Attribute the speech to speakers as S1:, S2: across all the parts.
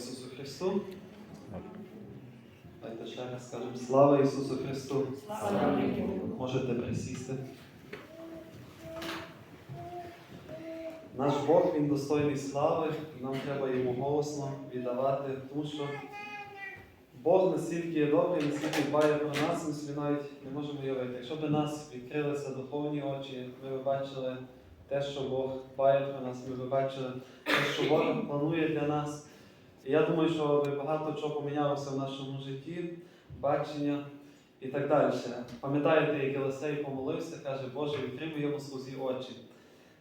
S1: Ісусу Христу. Давайте ще раз скажемо Слава Ісусу Христу!
S2: Слава
S1: Можете присісти. Наш Бог, Він достойний слави, і нам треба йому голосно віддавати, тому що Бог настільки є добрий, настільки дбає про нас, ми собі навіть не можемо уявити. Якщо б нас відкрилися духовні очі, ми б бачили те, що Бог дбає про нас, ми б бачили те, що Бог планує для нас. І я думаю, що багато чого помінялося в нашому житті, бачення і так далі. Пам'ятаєте, як Єлисей помолився, каже, Боже, відкрив йому слузі очі.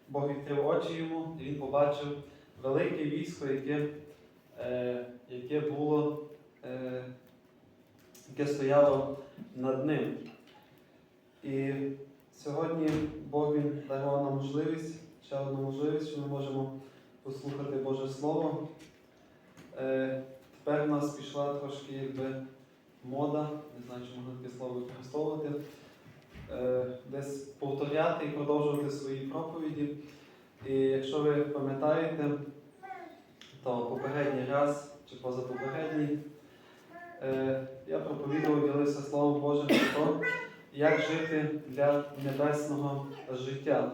S1: Бог відкрив очі йому, і він побачив велике військо, яке, е, яке було, е, яке стояло над ним. І сьогодні Бог він дарував нам можливість, ще одну можливість, що ми можемо послухати Боже Слово. Е, тепер у нас пішла трошки якби мода, не знаю, чи можна таке слово використовувати, е, десь повторяти і продовжувати свої проповіді. І якщо ви пам'ятаєте, то попередній раз чи позапопередній е, я проповідував, ділився Словом Божим про те, як жити для небесного життя.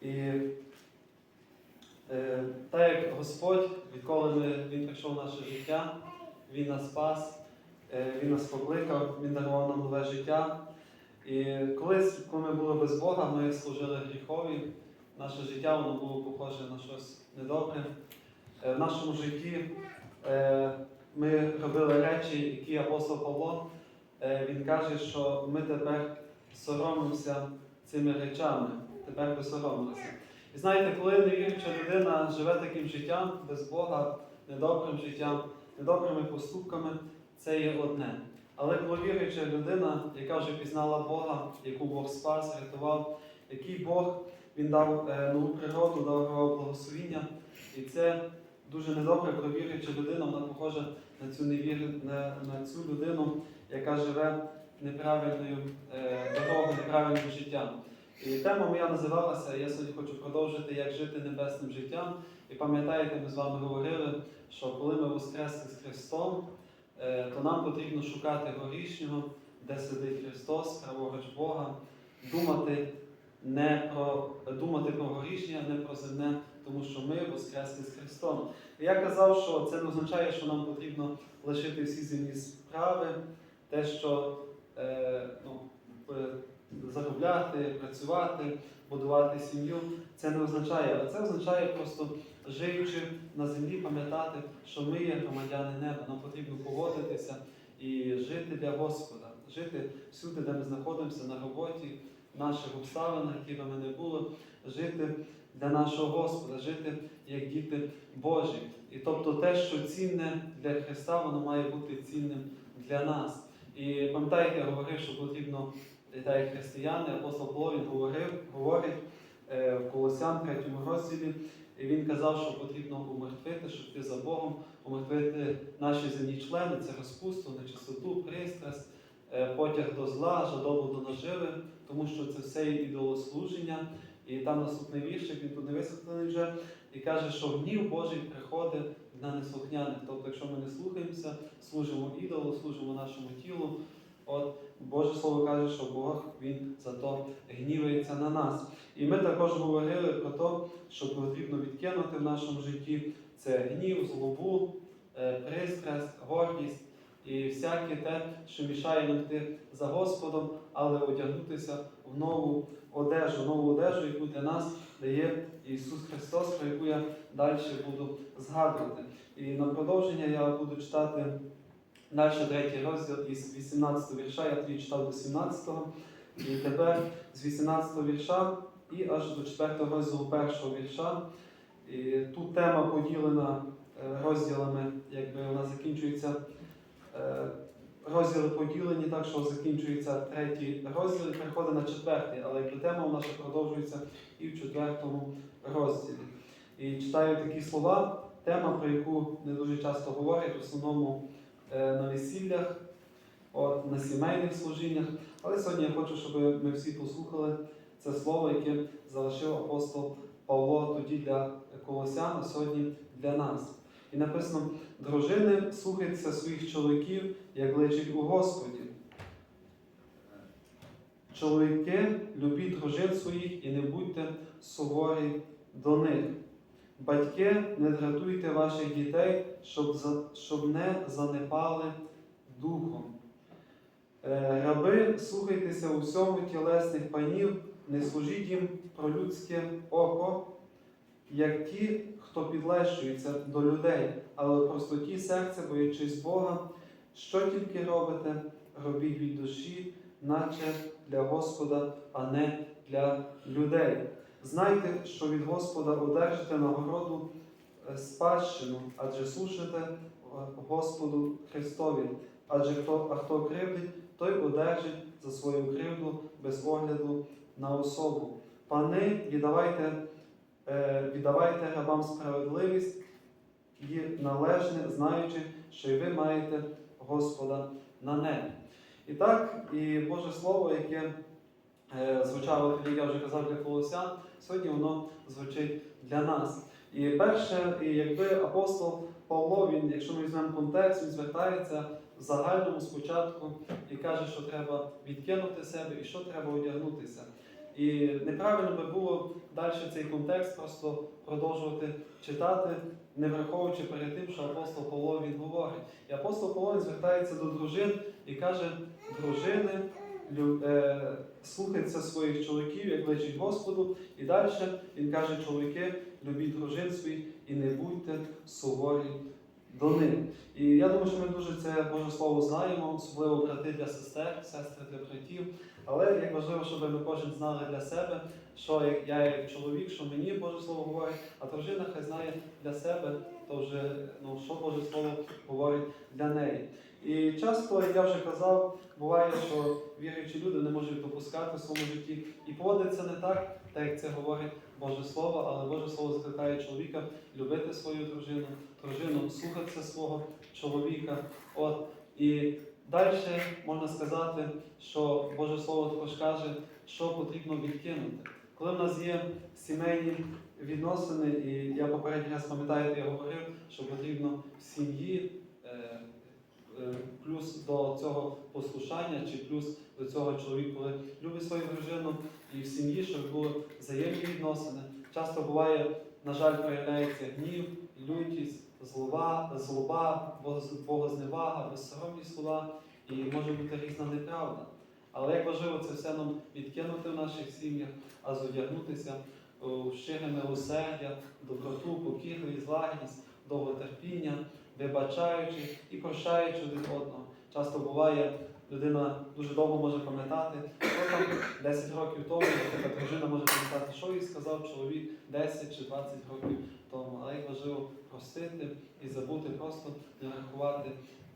S1: І так як Господь, відколи ми, Він прийшов в наше життя, Він нас спас, е, Він нас покликав, Він дарував нам нове життя. І колись, коли ми були без Бога, ми служили гріхові, наше життя воно було похоже на щось недобре. Е, В нашому житті е, ми робили речі, які апостол Павло, е, він каже, що ми тепер соромимося цими речами, тепер ви соромилися. І знаєте, коли невіруюча людина живе таким життям без Бога, недобрим життям, недобрими поступками, це є одне. Але коли віруюча людина, яка вже пізнала Бога, яку Бог спас, рятував, який Бог він дав е, нову природу, дав благословіння, і це дуже недобре, коли віруюча людина, вона похожа на цю невір... на, на цю людину, яка живе неправильною е, дорогою, неправильним життям. І тема моя називалася, я сьогодні хочу продовжити, як жити небесним життям. І пам'ятаєте, ми з вами говорили, що коли ми воскресли з Христом, е, то нам потрібно шукати горішнього, де сидить Христос, праворуч Бога, думати не про думати про горішнє, не про земне, тому що ми воскресли з Христом. І я казав, що це не означає, що нам потрібно лишити всі земні справи, те, що е, ну, е, заробляти, працювати, будувати сім'ю. Це не означає, а це означає просто живучи на землі, пам'ятати, що ми є громадяни неба. Нам потрібно поводитися і жити для Господа, жити всюди, де ми знаходимося, на роботі, в наших обставинах, які би ми не було, жити для нашого Господа, жити як діти Божі. І тобто те, що цінне для Христа, воно має бути цінним для нас. І пам'ятаєте, я говорив, що потрібно, так як християни, апостол Павло він говорив, говорить е, в Колосян 3 розділі, і він казав, що потрібно умертвити, щоб ти за Богом, умертвити наші земні члени, це розпусту, нечистоту, пристрасть, е, потяг до зла, жадобу до наживи, тому що це все є ідолослуження. І там наступний віршик, він тут не висвітлений вже, і каже, що гнів Божий приходить на неслухняних. Тобто, якщо ми не слухаємося, служимо ідолу, служимо нашому тілу. От Боже Слово каже, що Бог Він за то гнівається на нас. І ми також говорили про те, що потрібно відкинути в нашому житті це гнів, злобу, е, пристрасть, гордість і всяке те, що мішає нам йти за Господом, але одягнутися в нову одежу, нову одежу, яку для нас дає Ісус Христос, про яку я далі буду згадувати. І на продовження я буду читати далі третій розділ із 18 вірша, я тоді читав до 17, і тепер з 18 вірша і аж до 4 розділу першого вірша. І тут тема поділена е, розділами, якби вона закінчується. е, Розділи поділені так, що закінчується третій розділ і переходить на четвертий, але якби тема у нас продовжується і в четвертому розділі. І читаю такі слова, тема, про яку не дуже часто говорять, в основному на весіллях, от, на сімейних служіннях. Але сьогодні я хочу, щоб ми всі послухали це слово, яке залишив апостол Павло тоді для колосян, а сьогодні для нас. І написано: дружини, слухайтеся своїх чоловіків, як личить у Господі. Чоловіки, любіть дружин своїх і не будьте суворі до них. Батьки, не дратуйте ваших дітей, щоб, щоб не занепали духом. Е, Раби, слухайтеся у всьому тілесних панів, не служіть їм про людське око, як ті, хто підлещується до людей, але простоті серця, боячись Бога, що тільки робите, робіть від душі, наче для Господа, а не для людей. Знайте, що від Господа одержите нагороду е, спадщину, адже служите е, Господу Христові. Адже хто, а хто кривдить, той одержить за свою кривду без огляду на особу. Пани, віддавайте, е, віддавайте рабам справедливість і належне, знаючи, що і ви маєте Господа на небі. І так, і Боже Слово, яке звучало, тоді я вже казав для колосян, сьогодні воно звучить для нас. І перше, якби апостол Павло, він, якщо ми візьмемо контекст, він звертається в загальному спочатку і каже, що треба відкинути себе і що треба одягнутися. І неправильно би було далі цей контекст просто продовжувати читати, не враховуючи перед тим, що апостол Павло він говорить. І апостол Павло звертається до дружин і каже: дружини, е, своїх чоловіків, як личить Господу. І далі він каже, чоловіки, любіть дружин своїх і не будьте суворі до них. І я думаю, що ми дуже це Боже Слово знаємо, особливо брати для сестер, сестри для братів. Але як важливо, щоб ми кожен знали для себе, що я як чоловік, що мені Боже Слово говорить, а дружина хай знає для себе, то вже ну, що Боже Слово говорить для неї. І часто, як я вже казав, буває, що віруючі люди не можуть допускати в своєму житті і поводиться не так, так як це говорить Боже Слово, але Боже Слово закликає чоловіка любити свою дружину, дружину слухатися свого чоловіка. От і далі можна сказати, що Боже Слово також каже, що потрібно відкинути. Коли в нас є сімейні відносини, і я попередній раз пам'ятаєте, я говорив, що потрібно в сім'ї. Е, е, Плюс до цього послушання, чи плюс до цього чоловік, коли любить свою дружину і в сім'ї, щоб були взаємні відносини. Часто буває, на жаль, проявляється гнів, лютість, злоба, злоба, богозневага, безсоромні слова, і може бути різна неправда. Але як важливо це все нам відкинути в наших сім'ях, а зодягнутися у щире милосердя, доброту, покірливість, злагідність, довготерпіння, вибачаючи і прощаючи один одного. Часто буває, людина дуже довго може пам'ятати, що там 10 років тому, наприклад, дружина може пам'ятати, що їй сказав чоловік 10 чи 20 років тому. Але як важливо простити і забути, просто не рахувати,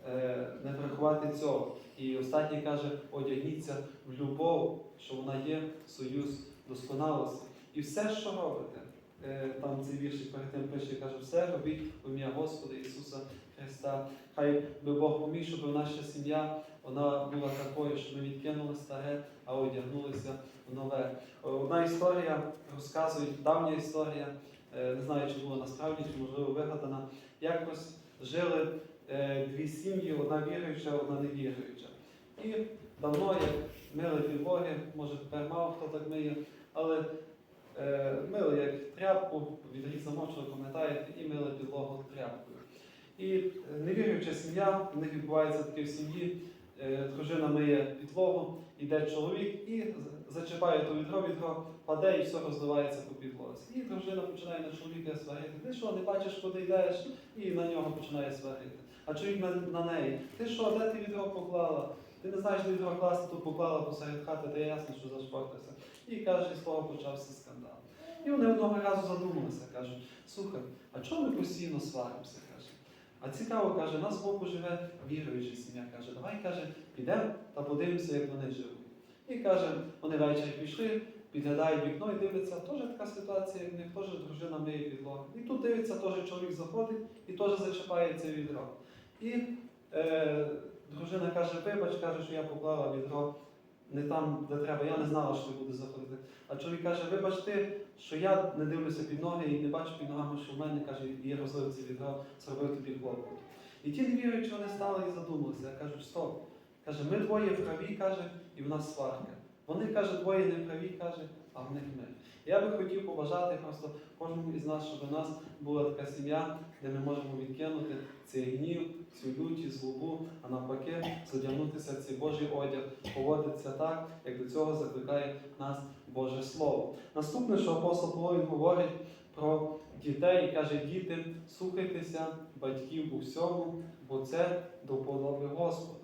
S1: е, не врахувати цього. І останній каже, одягніться в любов, що вона є союз досконалості. І все, що робите, там цей віршик перед тим пише, каже, все робіть в ім'я Господа Ісуса Христа. Хай би Бог поміг, щоб наша сім'я вона була такою, щоб ми відкинули старе, а одягнулися в нове. Одна історія розказує, давня історія, е, не знаю, чи була насправді, чи можливо вигадана. Якось жили е, дві сім'ї, одна віруюча, одна невіруюча. І давно, як мили підлоги, може тепер мало хто так миє, але е, мили як тряпку, відріз замочили, пам'ятаєте, і мили підлогу тряпкою. І е, невіруюча сім'я, в них відбувається таке в сім'ї, е, дружина миє підлогу, йде чоловік і зачіпає то відро, відро паде і все розливається по підлозі. І дружина починає на чоловіка сварити. Ти що, не бачиш, куди йдеш? І на нього починає сварити. А чоловік на неї. Ти що, де ти відро поклала? Ти не знаєш, відро класти, тут поклала посеред хати, де ясно, що зашпортився. І каже, і того почався скандал. І вони одного разу задумалися, кажуть, слухай, а чого ми постійно сваримося? каже. А цікаво, каже, нас з боку живе віруюча сім'я. Каже, давай каже, підемо та подивимося, як вони живуть. І каже, вони ввечері пішли, підглядають вікно і дивляться, теж така ситуація, як в них теж дружина миє підлогу. І тут дивиться, теж чоловік заходить і теж зачіпає це відро. І е, дружина каже, вибач, каже, що я поклала відро не там, де треба, я не знала, що ти буде заходити. А чоловік каже, вибач ти, що я не дивлюся під ноги і не бачу під ногами, що в мене каже, є розливці відграв, зробив тобі клопоту. І ті невіруючі вони стали і задумалися. Я кажу, стоп. Каже, ми двоє праві, каже, і в нас сварка. Вони каже, двоє не праві, каже, а в них ми. Я би хотів побажати просто кожному із нас, щоб у нас була така сім'я, де ми можемо відкинути цей гнів, цю лють, злобу, а навпаки, задягнутися цей Божий одяг, поводитися так, як до цього закликає нас Боже Слово. Наступне, що апостол Павло говорить про дітей і каже, діти, слухайтеся батьків у всьому, бо це до вподоби Господу.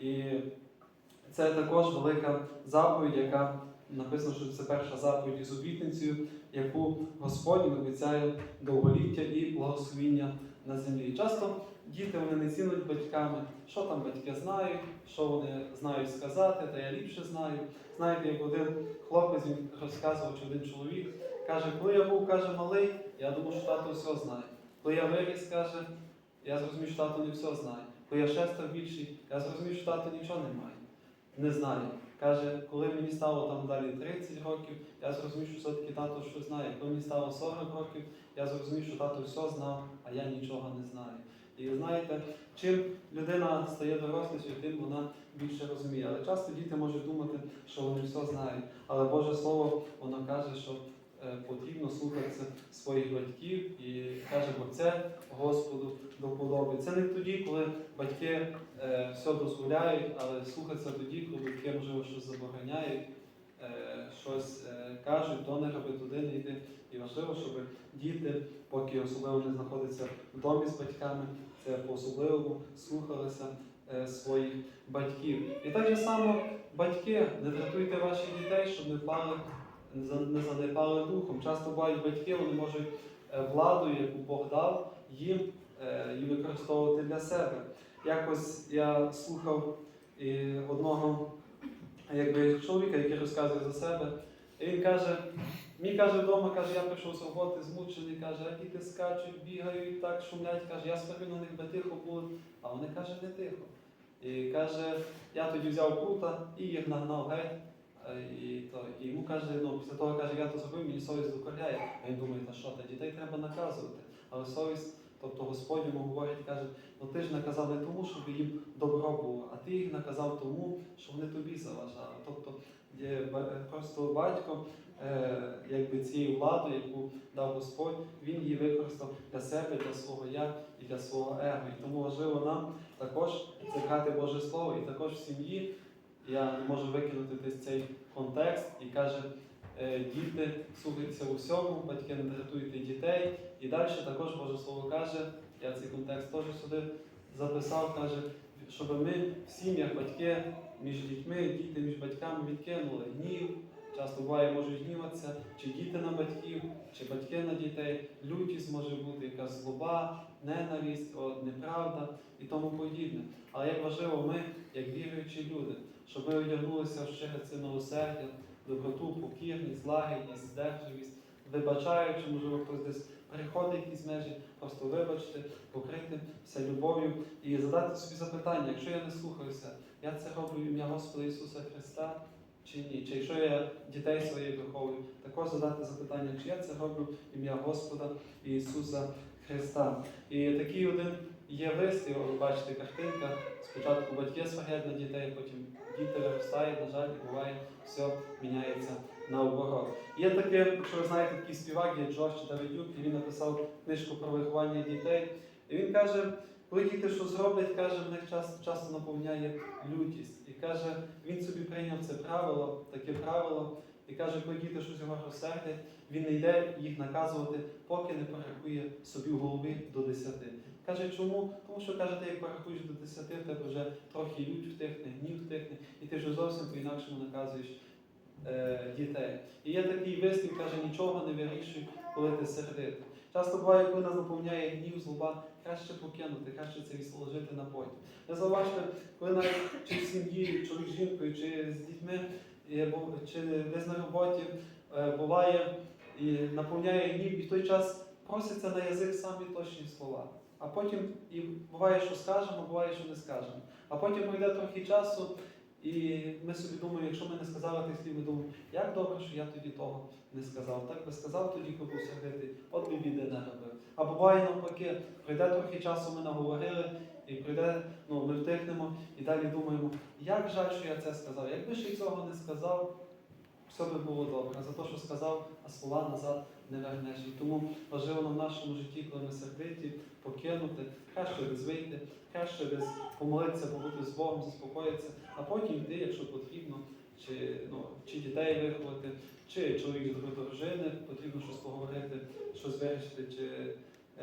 S1: І це також велика заповідь, яка написано, що це перша заповідь із обітницею, яку Господь обіцяє довголіття і благословіння на землі. Часто діти вони не цінують батьками, що там батьки знають, що вони знають сказати, та я ліпше знаю. Знаєте, як один хлопець він розказував, чи один чоловік каже, коли я був каже, малий, я думав, що тато все знає. Коли я виріс, каже, я зрозумів, що тато не все знає. Коли я ще став більший, я зрозумів, що тато нічого не має. Не знає. Каже, коли мені стало там далі 30 років, я зрозумів, що все-таки тато щось знає. Коли мені стало 40 років, я зрозумів, що тато все знав, а я нічого не знаю. І знаєте, чим людина стає дорослішою, тим вона більше розуміє. Але часто діти можуть думати, що вони все знають. Але Боже Слово, воно каже, що потрібно слухатися своїх батьків і каже, бо це Господу до вподоби. Це не тоді, коли батьки е, все дозволяють, але слухатися тоді, коли батьки, можливо, щось забороняють, е, щось е, кажуть, то не роби, туди не йди. І важливо, щоб діти, поки особливо не знаходяться в домі з батьками, це по-особливому слухалися е, своїх батьків. І так же само батьки, не дратуйте ваших дітей, щоб не пали, не занепали духом. Часто бувають батьки, вони можуть е, владу, яку Бог дав, їм е, її використовувати для себе. Якось я слухав одного якби, чоловіка, який розказує за себе, і він каже, мені каже вдома, каже, я прийшов з роботи, змучений, каже, а діти скачуть, бігають, так шумлять, каже, я смотрю на них би тихо було, а вони каже, не тихо. І каже, я тоді взяв прута і їх нагнав геть. Е, І, то, і йому каже, ну, після того каже, я то зробив, мені совість докоряє. А він думає, та що, та дітей треба наказувати. Але совість, тобто Господь йому говорить, каже, ну ти ж наказав не тому, щоб їм добро було, а ти їх наказав тому, що вони тобі заважали. Тобто є просто батько, е, якби цією владою, яку дав Господь, він її використав для себе, для свого я і для свого его. І тому важливо нам також цикати Боже Слово, і також в сім'ї. Я не можу викинути десь цей контекст і каже, е, діти слухаються у всьому, батьки не дратуйте дітей. І далі також Боже Слово каже, я цей контекст теж сюди записав, каже, щоб ми в сім'ях батьки між дітьми, діти між батьками відкинули гнів. Часто буває, можуть гніватися, чи діти на батьків, чи батьки на дітей. Лютість може бути, якась злоба, ненависть, неправда і тому подібне. Але як важливо, ми, як віруючі люди, щоб ми одягнулися в щире це милосердя, доброту, покірність, лагідність, здержливість, вибачаючи, можливо, хтось десь переходить якісь межі, просто вибачте, покрити все любов'ю і задати собі запитання, якщо я не слухаюся, я це роблю ім'я Господа Ісуса Христа чи ні? Чи якщо я дітей своїх виховую, також задати запитання, чи я це роблю ім'я Господа Ісуса Христа. І такий один є вислів, ви бачите, картинка. Спочатку батьки сварять на дітей, потім діти виростають, на жаль, і буває, все міняється наоборот. Є таке, якщо ви знаєте, такий співак, є Джордж Давидюк, і він написав книжку про виховання дітей. І він каже, коли діти що зроблять, каже, в них часто, часто наповняє лютість. І каже, він собі прийняв це правило, таке правило, і каже, коли діти щось його розсердять, він не йде їх наказувати, поки не порахує собі в голові до десяти. Каже, чому? Тому що каже, ти як порахуєш до десяти, в тебе вже трохи лють втихне, гнів втихне, і ти вже зовсім по-інакшому наказуєш е, дітей. І є такий вислів, каже, нічого не вирішуй, коли ти сердитий. Часто буває, коли нас наповняє гнів, злоба, краще покинути, краще це відложити на потім. Ви зауважте, коли навіть чи в сім'ї, чоловік з жінкою, чи з дітьми, чи десь на роботі е, буває і наповняє гнів, і в той час проситься на язик самі точні слова. А потім і буває, що скажемо, буває, що не скажемо. А потім пройде трохи часу, І ми собі думаємо, якщо ми не сказали тих слів, ми думаємо, як добре, що я тоді того не сказав. Так би сказав тоді, був сердитий, от би біди не робив. А буває навпаки, пройде трохи часу, ми наговорили, і прийде, ну, ми втихнемо і далі думаємо, як жаль, що я це сказав. Якби ще й цього не сказав, все би було добре. За те, що сказав, а слова назад не вернеш. І тому важливо нам в нашому житті, коли ми сердиті, покинути, краще десь вийти, краще десь помолитися, побути з Богом, заспокоїтися, а потім йти, якщо потрібно, чи, ну, чи дітей виховати, чи чоловік до дружини, потрібно щось поговорити, щось вирішити, чи,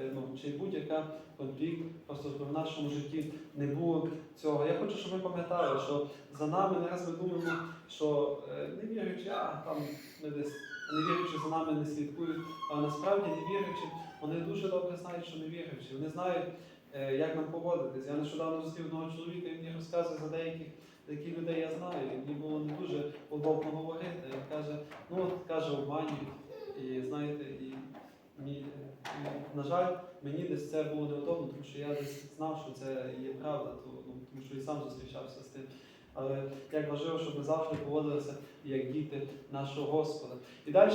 S1: е, ну, чи будь-яка конфлікт, просто в нашому житті не було цього. Хочу, щоб ми пам'ятали, що за нами не раз ми думаємо, що е, не віруючи, а там ми десь не віруючи за нами не слідкують, а насправді не віруючи, вони дуже добре знають, що не віруючи. Вони знають, е, як нам поводитись. Я нещодавно зустрів одного чоловіка, і мені розказує за деяких, яких людей я знаю. І мені було не дуже удобно говорити. Він каже, ну от каже, обманюють. І знаєте, і, мені, і, на жаль, мені десь це було неудобно, тому що я десь знав, що це є правда, що і сам зустрічався з тим. Але як важливо, щоб ми завжди поводилися як діти нашого Господа. І далі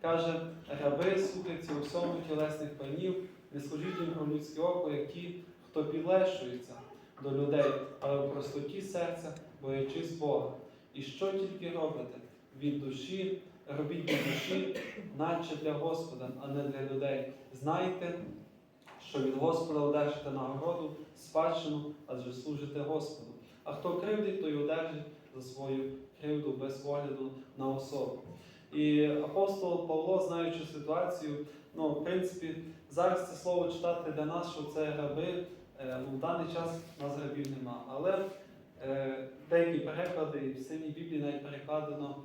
S1: каже, раби, слухайте у всьому тілесних панів, не служіть їм про людське око, як ті, хто підлещується до людей, але в простоті серця, боячись Бога. І що тільки робите? Від душі, робіть від душі, наче для Господа, а не для людей. Знайте, що від Господа одержите нагороду, спадщину, адже служите Господу. А хто кривдить, той одержить за свою кривду без огляду на особу. І апостол Павло, знаючи ситуацію, ну, в принципі, зараз це слово читати для нас, що це раби, е, ну, в даний час нас рабів нема. Але е, деякі переклади, і в синій Біблії навіть перекладено,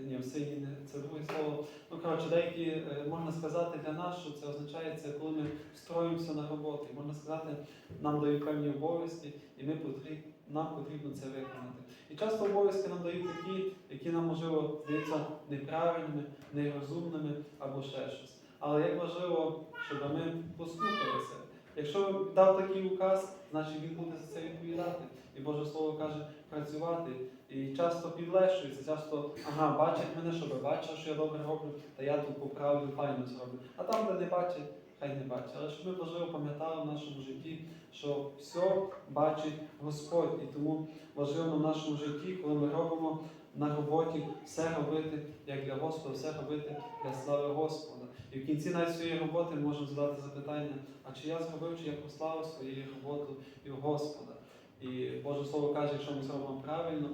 S1: ні, в синій це друге слово. Ну, коротше, деякі е, можна сказати для нас, що це означає, це коли ми строїмося на роботу. Можна сказати, нам дають певні обов'язки, і ми потрібні, нам потрібно це виконати. І часто обов'язки нам дають такі, які нам, можливо, здаються неправильними, нерозумними або ще щось. Але як важливо, щоб ми послухалися. Якщо дав такий указ, значить він буде за це відповідати. І Боже Слово каже працювати. І часто підлещується, часто, ага, бачать мене, щоб бачив, що я добре роблю, та я тут поправлю, файно зроблю. А там, де не бачать, хай не бачить. Але щоб ми важливо пам'ятали в нашому житті, що все бачить Господь. І тому важливо в нашому житті, коли ми робимо на роботі, все робити як для Господа, все робити для слави Господа. І в кінці навіть своєї роботи ми можемо задати запитання, а чи я зробив, чи я прославив своєю роботу і в Господа. І Боже Слово каже, якщо ми зробимо правильно,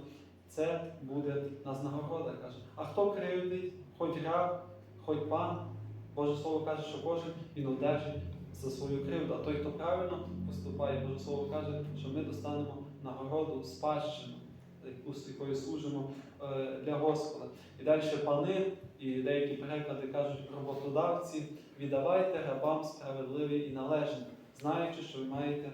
S1: це буде нас нагорода. каже. А хто кривдить, хоч раб, хоч пан, Боже Слово каже, що кожен він одержить за свою кривду. А той, хто правильно поступає, Боже Слово каже, що ми достанемо нагороду, спадщину, якою служимо е, для Господа. І далі пани, і деякі переклади кажуть роботодавці, віддавайте рабам справедливий і належний, знаючи, що ви маєте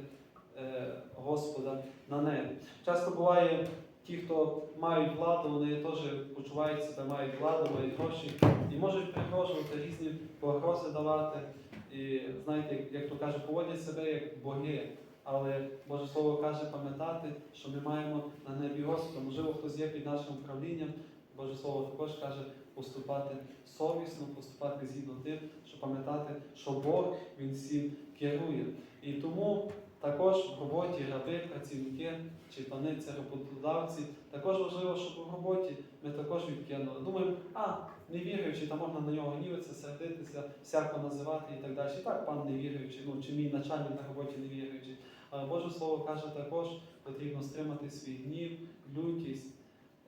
S1: Господа на небі. Часто буває, ті, хто мають владу, вони теж почувають себе, мають владу, мають гроші і можуть пригрожувати різні погрози давати. І знаєте, як то каже, поводять себе як боги. Але Боже Слово каже пам'ятати, що ми маємо на небі Господа. Можливо, хтось є під нашим управлінням. Боже Слово також каже поступати совісно, поступати згідно тим, щоб пам'ятати, що Бог Він всім керує. І тому також в роботі раби, працівники чи паниці, роботодавці. Також важливо, щоб в роботі ми також відкинули. Думаємо, а не віруючи, там можна на нього гнівитися, сердитися, всяко називати і так далі. Так, пан не віруючий, ну чи мій начальник на роботі не віруючий. Але Боже Слово каже також, потрібно стримати свій гнів, лютість.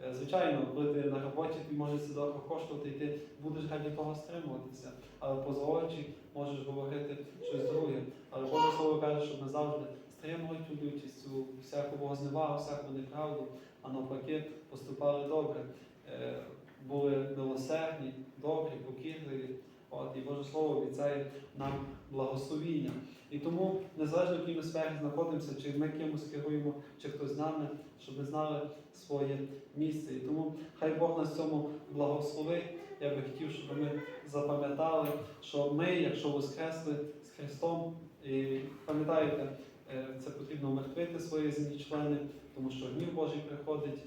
S1: Е, Звичайно, коли ти на роботі, тобі може це дорого коштувати, і ти будеш раді того стримуватися. Але поза очі можеш говорити щось друге. Але Боже Слово каже, щоб ми завжди стримували цю лютість, цю всяку зневагу, всяку неправду, а навпаки поступали добре. Е, Були милосердні, добрі, покірливі. От, і Боже Слово обіцяє нам благословіння. І тому, незалежно в якій ми сфері знаходимося, чи ми кимось керуємо, чи хтось з нами, щоб ми знали своє місце. І тому хай Бог нас цьому благословить. Я би хотів, щоб ми запам'ятали, що ми, якщо воскресли з Христом, і пам'ятаєте, е, це потрібно умертвити свої земні члени, тому що гнів Божий приходить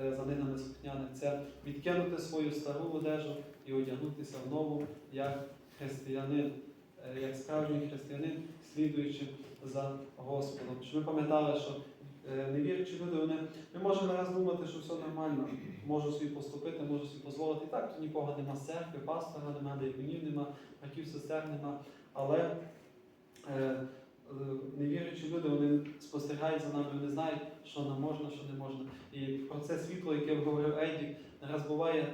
S1: за ними слухняних, це відкинути свою стару одежу і одягнутися в нову, як християнин, е, як справжній християнин, слідуючи за Господом. Щоб ми пам'ятали, що е, невіруючі люди, вони ми можемо раз думати, що все нормально, можу собі поступити, можу собі дозволити. І так, нікого нема церкви, пастора нема, деяконів нема, братів, сестер нема. Але е, е, невіруючі люди вони спостерігають за нами, вони знають, що нам можна, що не можна. І про це світло, яке говорив Едік, не раз буває,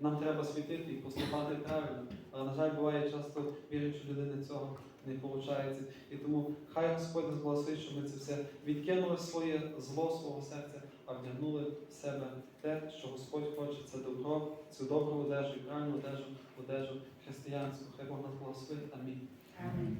S1: нам треба світити і поступати правильно. Але, на жаль, буває часто віруючі людини цього не виходить. І тому хай Господь нас щоб ми це все відкинули своє зло свого серця, а вдягнули в себе те, що Господь хоче, це добро, цю добру одежу і правильну одежу, одежу християнську. Хай Бог нас благословить. Амінь.
S2: Амінь.